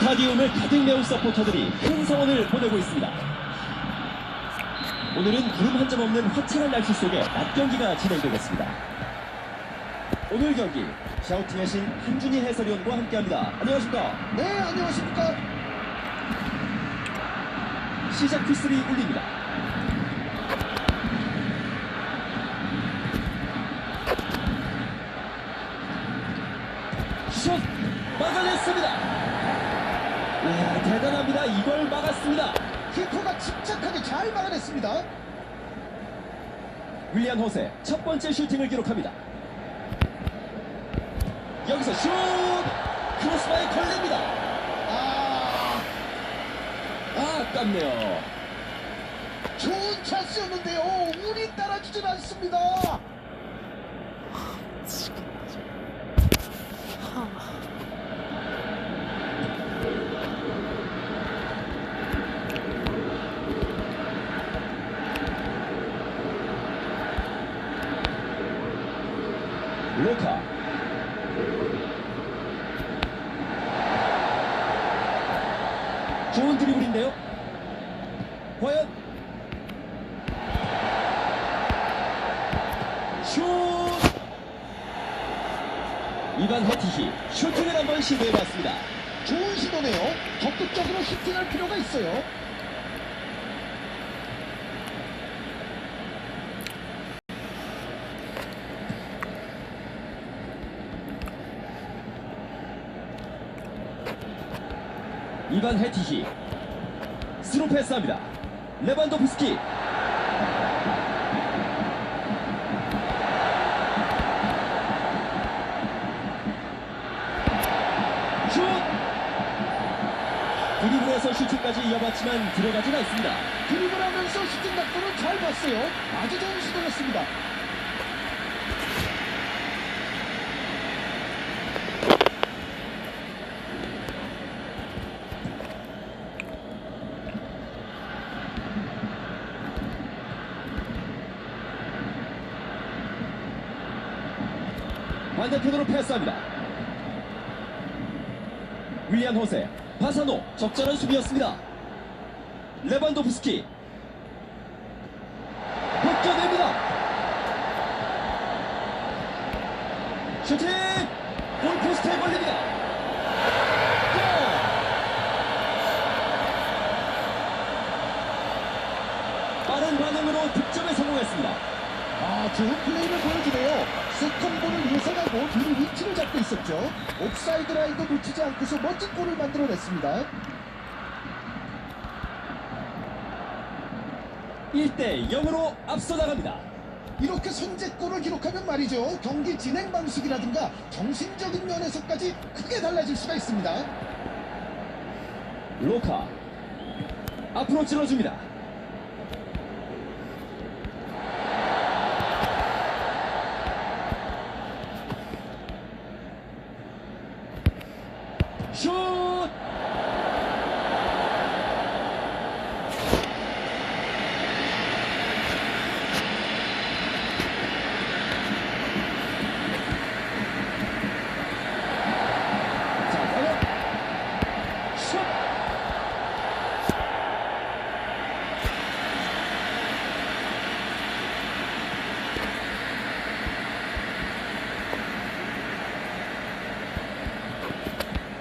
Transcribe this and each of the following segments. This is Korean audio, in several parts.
스타디움을 가득 메운 서포터들이 큰 성원을 보내고 있습니다. 오늘은 구름 한 점 없는 화창한 날씨 속에 낮 경기가 진행되겠습니다. 오늘 경기 샤우팅의 신 한준희 해설위원과 함께합니다. 안녕하십니까? 네, 안녕하십니까. 시작 휘슬이 울립니다. 슛 막아냈습니다. 이야, 대단합니다. 이걸 막았습니다. 키퍼가 침착하게 잘 막아냈습니다. 윌리안 호세 첫 번째 슈팅을 기록합니다. 여기서 슛! 크로스바에 걸립니다. 아, 아, 아깝네요. 좋은 찬스였는데요. 운이 따라주질 않습니다. 로카 좋은 드리블인데요 과연 슛 이반 헤티히 슈팅을 한번 시도해봤습니다 좋은 시도네요. 적극적으로 슈팅할 필요가 있어요. 이반 헤티히 스루 패스합니다 레반도프스키 슈팅까지 이어봤지만 들어가진 않습니다 드리블하면서 슈팅 각도는 잘 봤어요. 아주 좋은 시도였습니다. 반대편으로 패스합니다. 윌리안 호세, 바사노, 적절한 수비였습니다. 레반도프스키, 벗겨냅니다. 슈팅! 골포스트에 걸립니다. 골! 빠른 반응으로 득점에 성공했습니다. 아, 좋은 플레이를 보여주네요. 세컨볼을 예상하고 뒤로 위치를 잡고 있었죠. 옵사이드 라인도 놓치지 않고서 멋진 골을 만들어냈습니다. 1대 0으로 앞서 나갑니다. 이렇게 선제골을 기록하면 말이죠. 경기 진행 방식이라든가 정신적인 면에서까지 크게 달라질 수가 있습니다. 로카 앞으로 찔러줍니다. 슛! 자, 과연 슛!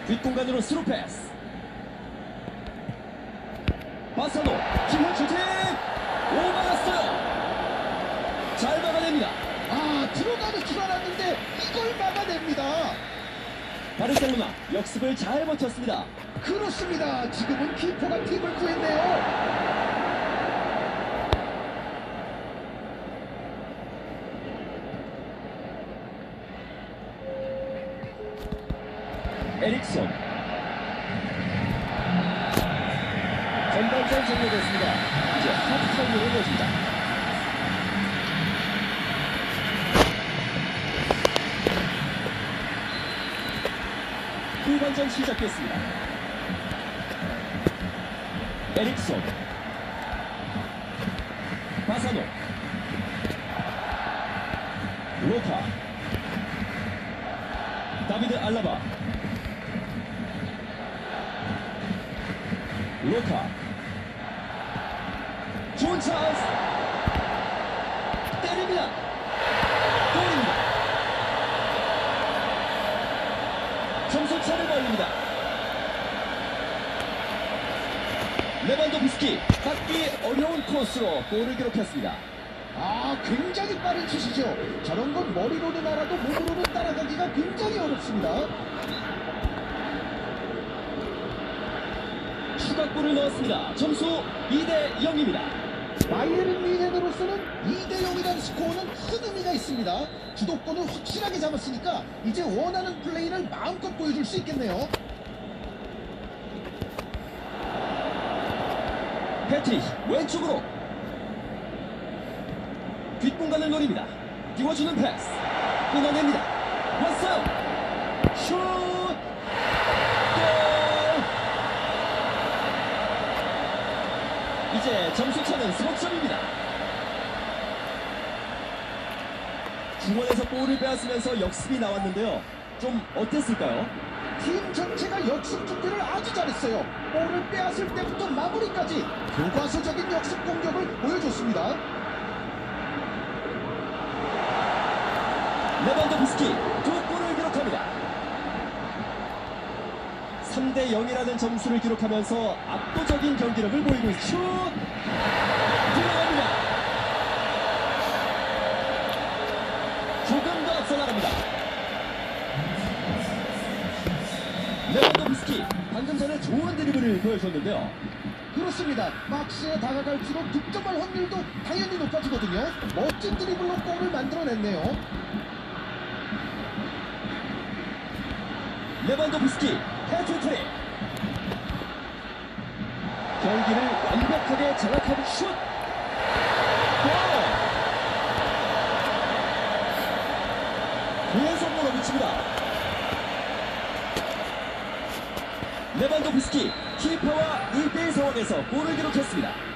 뒷공간으로 스루 패스 바사노 김현 슈팅 오 막았어요 잘 막아냅니다 아, 들어가는 줄 알았는데 이걸 막아냅니다. 바르셀로나 역습을 잘 버텼습니다 그렇습니다. 지금은 키퍼가 팀을 구했네요. 전반전 종료됐습니다. 이제 하프 타임으로 이어집니다. 후반전 시작됐습니다. 에릭son 바사노 로카 다비드 알라바 로카 좋은 찬스 때립니다 골입니다 점수 차를 벌립니다 레반도프스키 받기 어려운 코스로 골을 기록했습니다 아, 굉장히 빠른 슛이죠. 저런 건 머리로는 알아도 몸으로는 따라가기가 굉장히 어렵습니다. 추가골을 넣었습니다 점수 2대 0입니다 바이에른 미넨으로서는 2대 0이라는 스코어는 큰 의미가 있습니다. 주도권을 확실하게 잡았으니까 이제 원하는 플레이를 마음껏 보여줄 수 있겠네요. 패트릭 왼쪽으로. 뒷공간을 노립니다. 띄워주는 패스. 끊어냅니다. 왔어요 슛 골! 이제 점수차는 3점입니다 중원에서 볼을 빼앗으면서 역습이 나왔는데요 좀 어땠을까요? 팀 전체가 역습 준비를 아주 잘했어요. 볼을 빼앗을 때부터 마무리까지 교과서적인 역습 공격을 보여줬습니다. 레반도프스키 두 골을 기록합니다. 3대 0이라는 점수를 기록하면서 압도적인 경기력을 보이고 있 슛! 들어갑니다. 조금 더 앞서 나갑니다. 레반도프스키 방금 전에 좋은 드리블을 보여줬는데요. 그렇습니다. 박스에 다가갈수록 득점할 확률도 당연히 높아지거든요. 멋진 드리블로 골을 만들어냈네요. 레반도프스키 헤트트릭 경기를 완벽하게 장악하고 슛. 골! 계속 몰아붙입니다. 레반도프스키 키퍼와 1대1 상황에서 골을 기록했습니다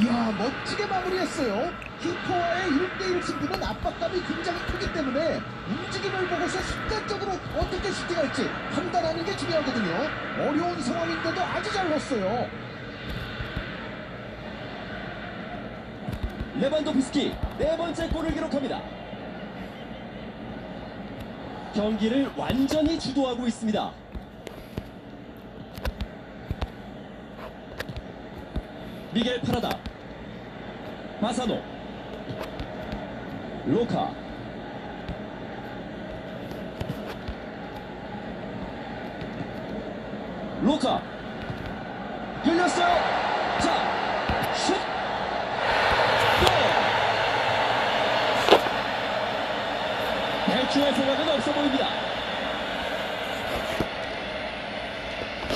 이야 멋지게 마무리했어요. 키퍼와의 1대1 승부는 압박감이 굉장히 크기 때문에 움직임을 보고서 순간적으로 어떻게 슈팅할지 판단하는 게 중요하거든요. 어려운 상황인데도 아주 잘 넣었어요. 레반도프스키 네 번째 골을 기록합니다 경기를 완전히 주도하고 있습니다 미겔 파라다 마사노 로카 로카 열렸어요 자슛 골! 대충할 생각은 없어 보입니다.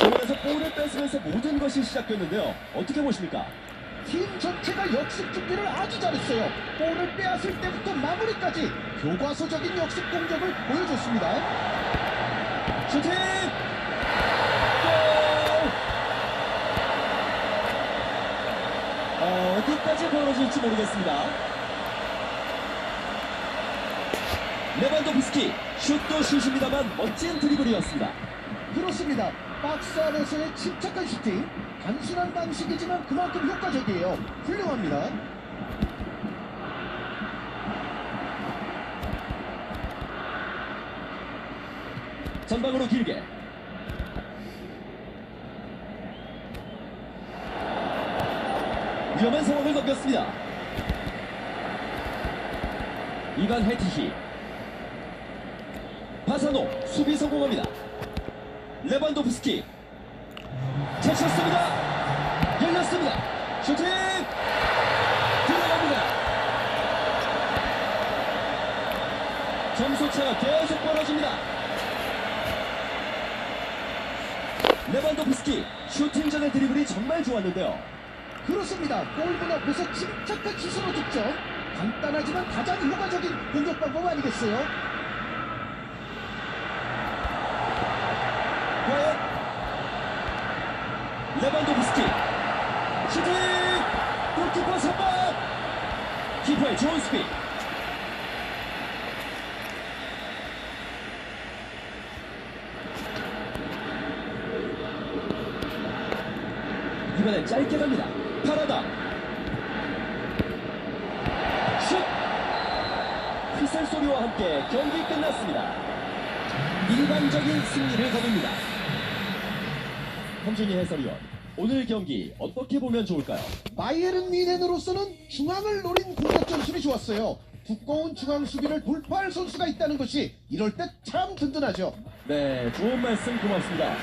중원에서 볼을 뺏으면서 모든 것이 시작됐는데요. 어떻게 보십니까? 팀 전체가 역습 준비를 아주 잘했어요. 볼을 빼앗을 때부터 마무리까지 교과서적인 역습 공격을 보여줬습니다. 슈팅! 골! 어, 어디까지 벌어질지 모르겠습니다. 레반도프스키 슛도 슛입니다만 멋진 드리블이었습니다. 그렇습니다. 박스 안에서의 침착한 슈팅. 단순한 방식이지만 그만큼 효과적이에요. 훌륭합니다. 전방으로 길게 위험한 상황을 넘겼습니다 이반 헤티히 바사노 수비 성공합니다 레반도프스키 채쳤습니다 열렸습니다 슈팅 들어갑니다 점수차가 계속 벌어집니다 레반도프스키 슈팅 전의 드리블이 정말 좋았는데요. 그렇습니다. 골문 앞에서 침착한 슛으로 득점. 간단하지만 가장 효과적인 공격 방법 아니겠어요? 과연 레반도프스키 슈팅 골키퍼 선방 키퍼의 좋은 수비 이번엔 짧게 갑니다. 파라다. 슛! 휘슬 소리와 함께 경기 끝났습니다. 일반적인 승리를 거둡니다. 함준희 해설위원, 오늘 경기 어떻게 보면 좋을까요? 바이에른 미넨으로서는 중앙을 노린 공격 전술이 좋았어요. 두꺼운 중앙 수비를 돌파할 선수가 있다는 것이 이럴 때 참 든든하죠. 네, 좋은 말씀 고맙습니다.